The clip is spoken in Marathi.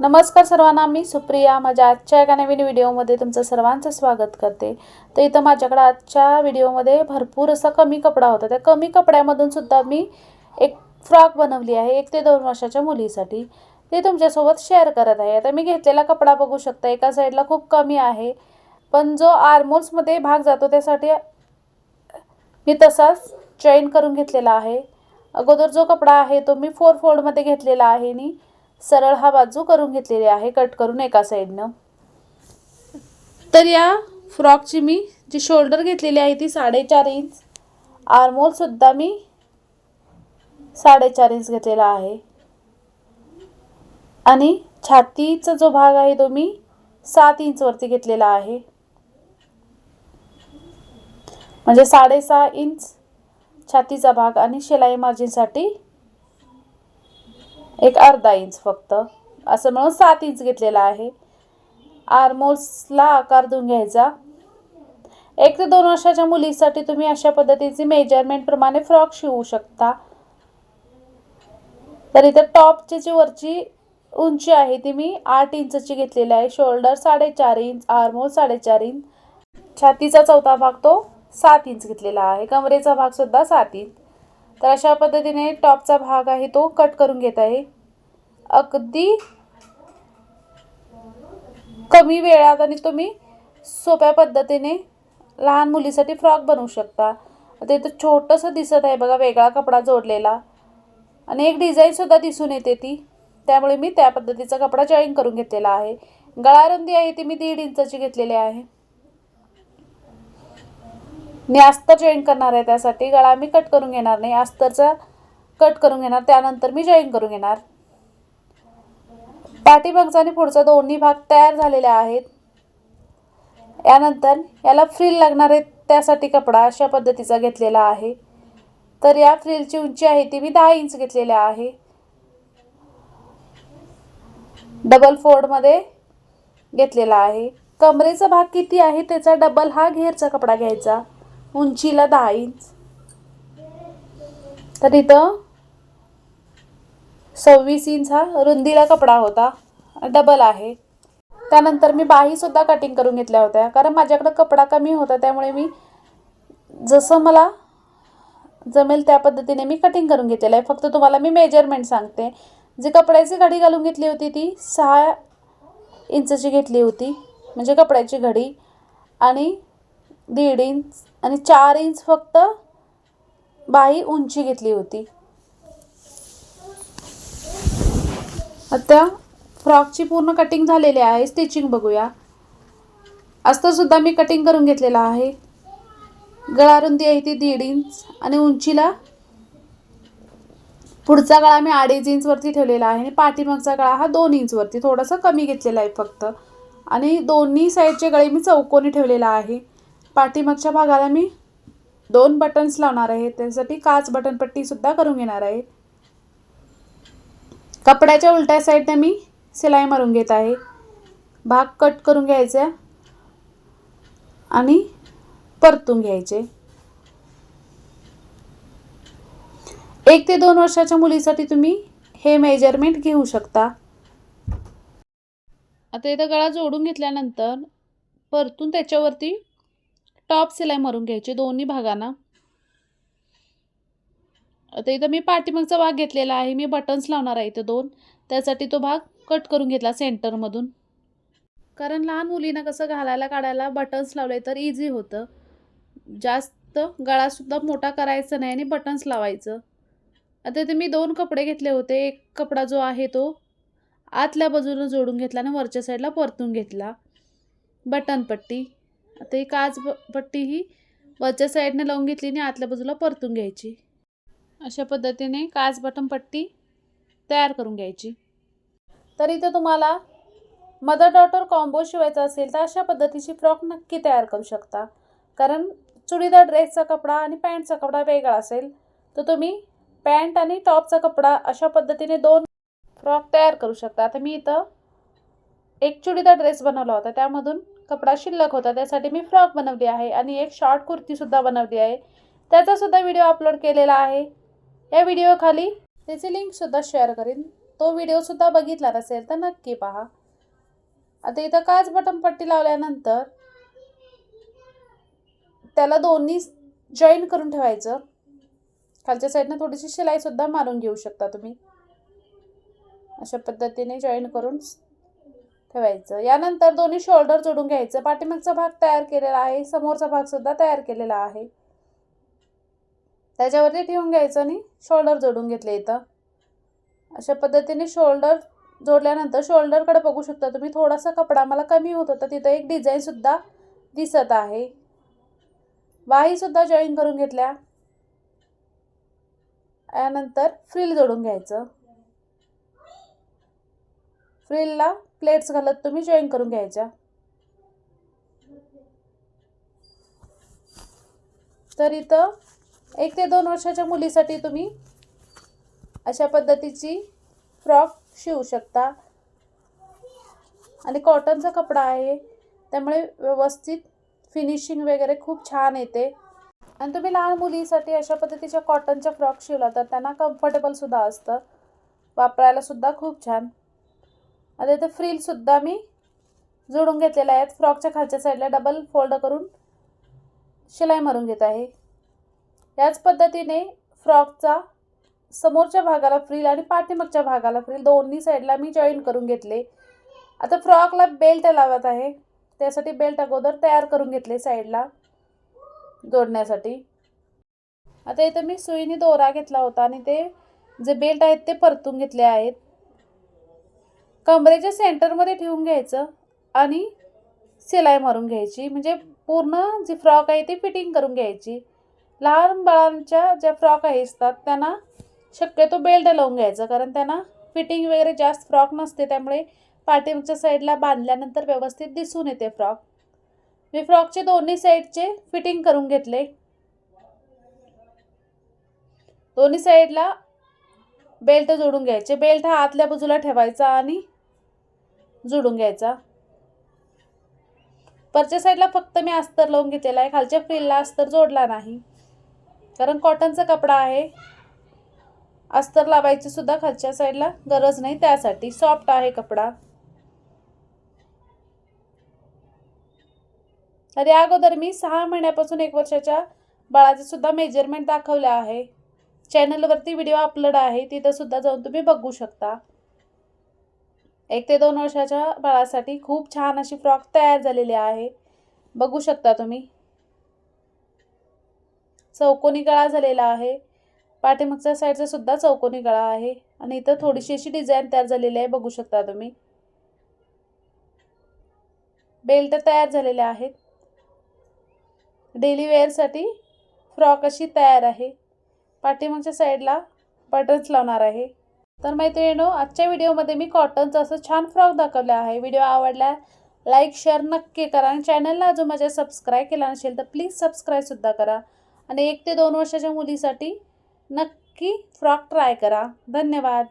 नमस्कार सर्वांना मी सुप्रिया. माझ्या आजच्या एका नवीन व्हिडिओमध्ये तुमचं सर्वांचं स्वागत करते. तर इथं माझ्याकडे आजच्या व्हिडिओमध्ये भरपूर असा कमी कपडा होता. त्या कमी कपड्यामधून सुद्धा मी एक फ्रॉक बनवली आहे एक ते दोन वर्षाच्या मुलीसाठी. ते तुमच्यासोबत शेअर करत आहे. आता मी घेतलेला कपडा बघू शकता एका साईडला खूप कमी आहे. पण जो आर्मोल्समध्ये भाग जातो त्यासाठी मी तसाच जॉईन करून घेतलेला आहे. अगोदर जो कपडा आहे तो मी फोर फोल्डमध्ये घेतलेला आहे. आणि सरळ हा बाजू करून घेतलेली आहे कट करून एका साईडनं. तर या फ्रॉकची मी जी शोल्डर घेतलेली आहे ती साडेचार इंच. आर्मोलसुद्धा मी साडेचार इंच घेतलेला आहे. आणि छातीचा जो भाग आहे तो मी सात इंचवरती घेतलेला आहे. म्हणजे साडेसहा इंच छातीचा भाग आणि शिलाई मार्जिनसाठी एक अर्धा इंच फक्त. असं म्हणून सात इंच घेतलेला आहे. आर्मोल्सला आकार देऊन घ्यायचा. एक ते दोन वर्षाच्या मुलीसाठी तुम्ही अशा पद्धतीचे मेजरमेंटप्रमाणे फ्रॉक शिवू शकता. तर इथं टॉपची जी वरची उंची आहे ती मी आठ इंचची घेतलेली आहे. शोल्डर साडेचार इंच आर्मोल साडेचार इंच. छातीचा चौथा भाग तो सात इंच घेतलेला आहे. कमरेचा भागसुद्धा सात इंच. तर अशा पद्धतीने टॉपचा भाग आहे तो कट करून घेत आहे. अगदी कमी वेळात आणि तुम्ही सोप्या पद्धतीने लहान मुलीसाठी फ्रॉक बनवू शकता. ते तर छोटंसं दिसत आहे बघा वेगळा कपडा जोडलेला. आणि एक डिझाईनसुद्धा दिसून येते ती. त्यामुळे मी त्या पद्धतीचा कपडा जॉईन करून घेतलेला आहे. गळारुंदी आहे ती मी दीड इंचाची घेतलेली आहे. मी अस्तर जॉईन करणार आहे त्यासाठी. गळा मी कट करून घेणार नाही. अस्तरचा कट करून घेणार. त्यानंतर मी जॉईन करून घेणार. पाठीमागचा आणि पुढचा दोन्ही भाग तयार झालेले आहेत. यानंतर याला फ्रील लागणार आहे त्यासाठी कपडा अशा पद्धतीचा घेतलेला आहे. तर या फ्रीलची उंची आहे ती मी दहा इंच घेतलेली आहे. डबल फोर्डमध्ये घेतलेला आहे. कमरेचा भाग किती आहे त्याचा डबल हा घेरचा कपडा घ्यायचा. उंचीला दहा इंच. तर इथं सव्वीस इंच हा रुंदीला कपडा होता. डबल आहे. त्यानंतर मी बाहीसुद्धा कटिंग करून घेतल्या होत्या. कारण माझ्याकडं कपडा कमी होता त्यामुळे मी जसं मला जमेल त्या पद्धतीने मी कटिंग करून घेतलेलं आहे. फक्त तुम्हाला मी मेजरमेंट सांगते. जी कपड्याची घडी घालून घेतली होती ती सहा इंचची घेतली होती. म्हणजे कपड्याची घडी. आणि दीड इंच आणि चार इंच फक्त बाही उंची घेतली होती. आता फ्रॉकची पूर्ण कटिंग झालेली आहे स्टिचिंग बघूया. अस्तरसुद्धा मी कटिंग करून घेतलेला आहे. गळारुंदी आहे ती दीड इंच आणि उंचीला पुढचा गळा मी अडीच इंचवरती ठेवलेला आहे आणि पाठीमागचा गळा हा दोन इंचवरती थोडासा कमी घेतलेला आहे फक्त. आणि दोन्ही साईडचे गळे मी चौकोनी ठेवलेला आहे. पाठीमागच्या भागाला मी दोन बटन्स लावणार आहे. त्यासाठी काच बटनपट्टीसुद्धा करून घेणार आहे. कपड्याच्या उलट्या साईडने मी सिलाई मारून घेत आहे. भाग कट करून घ्यायचा आणि परतून घ्यायचे. एक ते दोन वर्षाच्या मुलीसाठी तुम्ही हे मेजरमेंट घेऊ शकता. आता इथं गळा जोडून घेतल्यानंतर परतून त्याच्यावरती टॉप सिलाई मारून घ्यायची दोन्ही भागांना. आता इथं मी पाठीमागचा भाग घेतलेला आहे मी बटन्स लावणार आहे इथं दोन. त्यासाठी तो भाग कट करून घेतला सेंटरमधून कारण लहान मुलींना कसं घालायला काढायला बटन्स लावले तर इझी होतं. जास्त गळासुद्धा मोठा करायचा नाही आणि बटन्स लावायचं. आता इथे मी दोन कपडे घेतले होते एक कपडा जो आहे तो आतल्या बाजूनं जोडून घेतला आणि वरच्या साईडला परतून घेतला. बटन पट्टी. आता ही काच ब पट्टी ही वरच्या साईडने लावून घेतली आणि आतल्या बाजूला परतून घ्यायची. अशा पद्धतीने काच बटन पट्टी तयार करून घ्यायची. तर इथं तुम्हाला मदर डॉटर कॉम्बो शिवायचा असेल तर अशा पद्धतीची फ्रॉक नक्की तयार करू शकता. कारण चुडीदार ड्रेसचा कपडा आणि पॅन्टचा कपडा वेगळा असेल तर तुम्ही पॅन्ट आणि टॉपचा कपडा अशा पद्धतीने दोन फ्रॉक तयार करू शकता. आता मी इथं एक चुडीदार ड्रेस बनवला होता. त्यामधून कपडा शिल्लक होता त्यासाठी मी फ्रॉक बनवली आहे आणि एक शॉर्ट कुर्तीसुद्धा बनवली आहे. त्याचासुद्धा व्हिडिओ अपलोड केलेला आहे. या व्हिडिओखाली त्याची लिंकसुद्धा शेअर करीन. तो व्हिडिओसुद्धा बघितला नसेल तर नक्की पहा. आता इथं काच बटन पट्टी लावल्यानंतर त्याला दोन्ही जॉईन करून ठेवायचं. खालच्या साईडनं थोडीशी शिलाईसुद्धा मारून घेऊ शकता तुम्ही. अशा पद्धतीने जॉईन करून ठेवायचं. यानंतर दोन्ही शोल्डर जोडून घ्यायचं. पाठीमागचा भाग तयार केलेला आहे. समोरचा भागसुद्धा तयार केलेला आहे. त्याच्यावरती ठेवून घ्यायचं आणि शोल्डर जोडून घेतले इथं. अशा पद्धतीने शोल्डर जोडल्यानंतर शोल्डरकडे बघू शकता तुम्ही. थोडासा कपडा मला कमी होत होता. तिथं एक डिझाईनसुद्धा दिसत आहे. वाहीसुद्धा जॉईन करून घेतल्या. यानंतर फ्रिल जोडून घ्यायचं. फ्रिलला प्लेट्स घालत तुम्ही जॉईन करून घ्यायच्या? तर इथं एक ते दोन वर्षाच्या मुलीसाठी तुम्ही अशा पद्धतीची फ्रॉक शिवू शकता. आणि कॉटनचा कपडा आहे. त्यामुळे व्यवस्थित फिनिशिंग वगैरे खूप छान येते. आणि तुम्ही लहान मुलीसाठी अशा पद्धतीच्या कॉटनच्या फ्रॉक शिवला तर त्यांना कम्फर्टेबलसुद्धा असतं. वापरायलासुद्धा खूप छान. आता इथं फ्रीलसुद्धा मी जोडून घेतलेल्या आहेत फ्रॉकच्या खालच्या साईडला डबल फोल्ड करून शिलाई मारून घेत आहे. याच पद्धतीने फ्रॉकचा समोरच्या भागाला फ्रील आणि पाठीमागच्या भागाला फ्रील दोन्ही साईडला मी जॉईन करून घेतले. आता फ्रॉकला बेल्ट लावत आहे. त्यासाठी बेल्ट अगोदर तयार करून घेतले साईडला जोडण्यासाठी. आता इथं मी सुईने दोरा घेतला होता आणि ते जे बेल्ट आहेत ते परतून घेतले आहेत. कमरेच्या सेंटरमध्ये ठेवून घ्यायचं आणि शिलाई मारून घ्यायची. म्हणजे पूर्ण जी फ्रॉक आहे ती फिटिंग करून घ्यायची. लहान बाळांच्या ज्या फ्रॉक आहे असतात त्यांना शक्यतो बेल्ट लावून घ्यायचं. कारण त्यांना फिटिंग वगैरे जास्त फ्रॉक नसते त्यामुळे पाठीच्या साईडला बांधल्यानंतर व्यवस्थित दिसून येते फ्रॉक. मी फ्रॉकचे दोन्ही साईडचे फिटिंग करून घेतले. दोन्ही साईडला बेल्ट जोडून घ्यायचे. बेल्ट हा आतल्या बाजूला ठेवायचा आणि जोडून घ्यायचा. वरच्या साईडला फक्त मी अस्तर लावून घेतलेला आहे. खालच्या फ्रीलला अस्तर जोडला नाही. कारण कॉटनचा कपडा आहे. अस्तर लावायची सुद्धा खालच्या साईडला गरज नाही. त्यासाठी सॉफ्ट आहे कपडा. तर या अगोदर मी सहा महिन्यापासून एक वर्षाच्या बाळाचे सुद्धा मेजरमेंट दाखवले आहे. चॅनलवरती व्हिडिओ अपलोड आहे. तिथं सुद्धा जाऊन तुम्ही बघू शकता. एक ते दोन वर्षाच्या बाळासाठी खूप छान अशी फ्रॉक तयार झालेली आहे. बघू शकता तुम्ही. चौकोनी गळा झालेला आहे. पाठीमागच्या साईडचा सुद्धा चौकोनी गळा आहे. आणि इथं थोडीशी अशी डिझाईन तयार झालेली आहे. बघू शकता तुम्ही. बेल्ट तयार झालेले आहेत. डेली वेअरसाठी फ्रॉक अशी तयार आहे. पाठीमागच्या साईडला बटन्स लावणार आहे. तर मैत्रिणीनो आजच्या व्हिडिओमध्ये मी कॉटनचं असं छान फ्रॉक दाखवलं आहे. व्हिडिओ आवडला लाईक शेअर नक्की करा आणि चॅनलला अजून माझ्या सबस्क्राईब केला नसेल तर प्लीज सबस्क्राईबसुद्धा करा. आणि एक ते दोन वर्षाच्या मुलीसाठी नक्की फ्रॉक ट्राय करा. धन्यवाद.